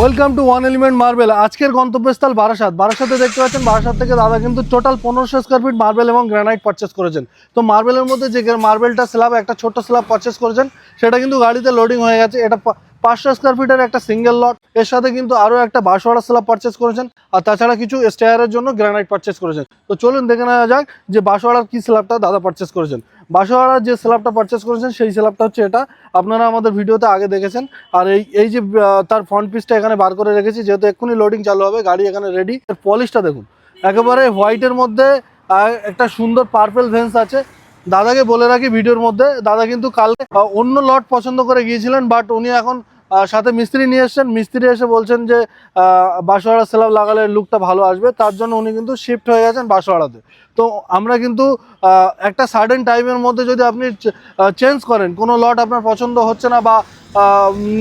Welcome to one element marble আজকের গন্তব্যস্থল বারাসাত। বারাসাতে দেখতে পাচ্ছেন, বারাসাত থেকে দাদা কিন্তু টোটাল পনেরোশো স্কোয়ার ফিট মার্বেল এবং গ্রানাইট পারচেস করেছেন। তো মার্বেলের মধ্যে যে মার্বেলটা স্ল্যাব একটা ছোট স্ল্যাব পারচেস করেছেন, সেটা কিন্তু গাড়িতে লোডিং হয়ে গেছে। এটা পাঁচশো স্কোয়ার ফিটের একটা সিঙ্গেল লট এর সাথে কিন্তু আরও একটা বাঁশওয়াড়া স্ল্যাব পারচেস করেছেন, আর তাছাড়া কিছু স্টেয়ারের জন্য গ্রানাইট পারচেস করেছেন। তো চলুন দেখে নেওয়া যাক যে বাঁশওয়াড়ার কী স্ল্যাবটা দাদা পারচেস করেছেন। বাঁশওয়াড়ার যে স্ল্যাবটা পারচেস করেছেন, সেই স্ল্যাবটা হচ্ছে এটা। আপনারা আমাদের ভিডিওতে আগে দেখেছেন। আর এই এই যে তার ফ্রন্ট পিসটা এখানে বার করে রেখেছি, যেহেতু এক্ষুনি লোডিং চালু হবে, গাড়ি এখানে রেডি এর পলিশটা দেখুন। একেবারে হোয়াইটের মধ্যে একটা সুন্দর পার্পেল ভেন্স আছে। দাদাকে বলে রাখি ভিডিওর মধ্যে, দাদা কিন্তু কালকে অন্য লট পছন্দ করে গিয়েছিলেন বাট উনি এখন সাথে মিস্ত্রি নিয়ে এসেছেন। মিস্ত্রি এসে বলছেন যে বাঁশওয়াড়া স্ল্যাব লাগালে লুকটা ভালো আসবে। তার জন্য উনি কিন্তু শিফট হয়ে গেছেন বাঁশওয়াড়াতে। তো আমরা কিন্তু একটা সার্টেন টাইমের মধ্যে যদি আপনি চেঞ্জ করেন, কোনো লট আপনার পছন্দ হচ্ছে না বা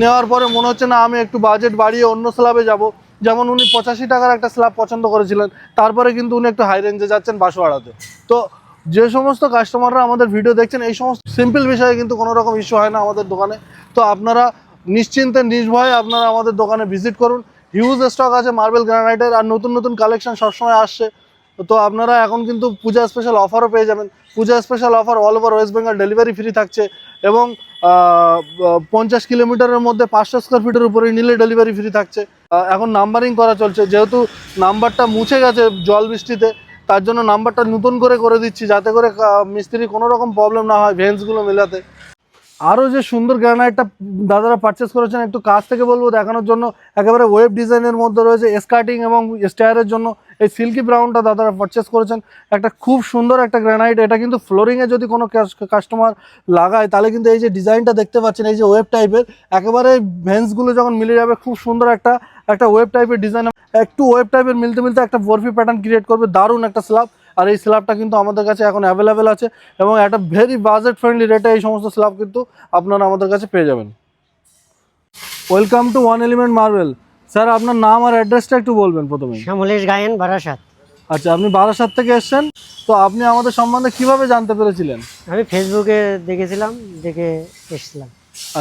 নেওয়ার পরে মনে হচ্ছে না আমি একটু বাজেট বাড়িয়ে অন্য স্ল্যাবে যাব। যেমন উনি পঁচাশি টাকার একটা স্ল্যাব পছন্দ করেছিলেন, তারপরে কিন্তু উনি একটু হাই রেঞ্জে যাচ্ছেন বাঁশওয়াড়াতে। তো যে সমস্ত কাস্টমাররা আমাদের ভিডিও দেখছেন, এই সমস্ত সিম্পল বিষয়ে কিন্তু কোনো রকম ইস্যু হয় না আমাদের দোকানে। তো আপনারা নিশ্চিন্তে, নির্ভয়ে আপনারা আমাদের দোকানে ভিজিট করুন। হিউজ স্টক আছে মার্বেল গ্রানাইটের আর নতুন নতুন কালেকশন সবসময় আসছে। তো আপনারা এখন কিন্তু পূজা স্পেশাল অফারও পেয়ে যাবেন। Puja special offer all over West Bengal delivery free থাকছে এবং পঞ্চাশ কিলোমিটারের মধ্যে পাঁচশো স্কোয়ার ফিটের উপরে নিলে ডেলিভারি ফ্রি থাকছে। এখন নাম্বারিং করা চলছে। যেহেতু নাম্বারটা মুছে গেছে জল বৃষ্টিতে, তার জন্য নাম্বারটা নতুন করে করে দিচ্ছি যাতে করে মিস্ত্রি কোনো রকম প্রবলেম না হয় ভেন্সগুলো মেলাতে। আরও যে সুন্দর গ্রানাইটটা দাদারা পারচেস করেছেন, একটু কাছ থেকে বলব দেখানোর জন্য। একেবারে ওয়েব ডিজাইনের মধ্যে রয়েছে স্কার্টিং এবং স্টেয়ারের জন্য। এই সিল্কি ব্রাউনটা দাদারা পারচেস করেছেন। একটা খুব সুন্দর একটা গ্রানাইট এটা কিন্তু ফ্লোরিংয়ে যদি কোনো কাস্টমার লাগায়, তাহলে কিন্তু এই যে ডিজাইনটা দেখতে পাচ্ছেন, এই যে ওয়েব টাইপের একেবারে ভেন্সগুলো যখন মিলে যাবে, খুব সুন্দর একটা একটা ওয়েব টাইপের ডিজাইন একটু ওয়েব টাইপের মিলতে মিলতে একটা বরফি প্যাটার্ন ক্রিয়েট করবে, দারুণ একটা স্ল্যাব আর এই স্ল্যাবটা কিন্তু আমাদের কাছে এখন অ্যাভেলেবেল আছে এবং একটা ভেরি বাজেট ফ্রেন্ডলি রেটে এই সমস্ত স্ল্যাব কিন্তু আপনারা আমাদের কাছে পেয়ে যাবেন। Welcome to one element marble sir আপনার নাম আর অ্যাড্রেসটা একটু বলবেন প্রথমে শ্যামলেশ গায়েন বারাসাত। আচ্ছা আপনি বারাসাত থেকে এসেছেন তো আপনি আমাদের সম্বন্ধে কীভাবে জানতে পেরেছিলেন? আমি ফেসবুকে দেখেছিলাম দেখে এসেছিলাম।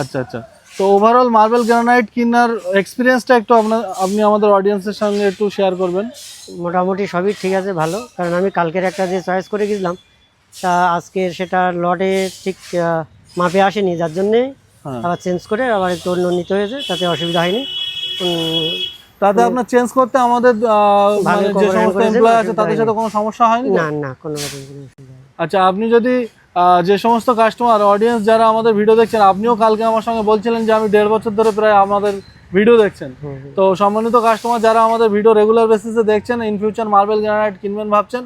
আচ্ছা আচ্ছা। তো ওভারঅল মার্বেল গ্রানাইট কেনার এক্সপিরিয়েন্সটা একটু আপনার আপনি আমাদের অডিয়েন্সের সঙ্গে একটু শেয়ার করবেন। মোটামুটি সবই ঠিক আছে ভালো। কারণ আমি কালকের একটা যে চয়েস করে গেছিলাম তা আজকে সেটা লটে ঠিক মাপে আসেনি যার জন্যে হ্যাঁ। আবার চেঞ্জ করে আবার একটু অন্য নিতে হয়েছে তাতে অসুবিধা হয়নি। তাতে আপনার চেঞ্জ করতে আমাদের মানে যে সমস্ত এমপ্লয় আছে তাদের সাথে কোনো সমস্যা হয়নি? না না কোনো রকম কোনো অসুবিধা আচ্ছা আপনি যদি যে সমস্ত কাস্টমার অডিয়েন্স যারা আমাদের ভিডিও দেখছেন আপনিও কালকে আমার সঙ্গে বলছিলেন যে আমি দেড় বছর ধরে প্রায় আমাদের ভিডিও দেখছেন। তো সম্মানিত কাস্টমার যারা আমাদের ভিডিও রেগুলার বেসিসে দেখছেন ইন ফিউচার মার্বেল গ্রানাইট কিনবেন ভাবছেন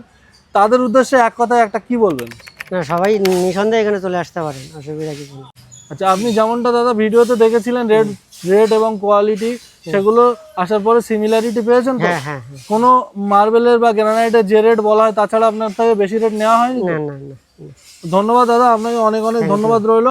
তাদের উদ্দেশ্যে এক কথায় একটা কি বলবেন? না সবাই নিঃসন্দেহে এখানে চলে আসতে পারেন অসুবিধা কিছু নেই। আচ্ছা আপনি যেমনটা দাদা ভিডিওতে দেখেছিলেন রেড রেট এবং কোয়ালিটি সেগুলো আসার পরে সিমিলারিটি পেয়েছেন তো? হ্যাঁ হ্যাঁ হ্যাঁ। কোনো মার্বেলের বা গ্রানাইটের যে রেট বলা হয় তাছাড়া আপনার থেকে বেশি রেট নেওয়া হয়নি না না না না। ধন্যবাদ দাদা আপনাকে অনেক অনেক ধন্যবাদ রইল।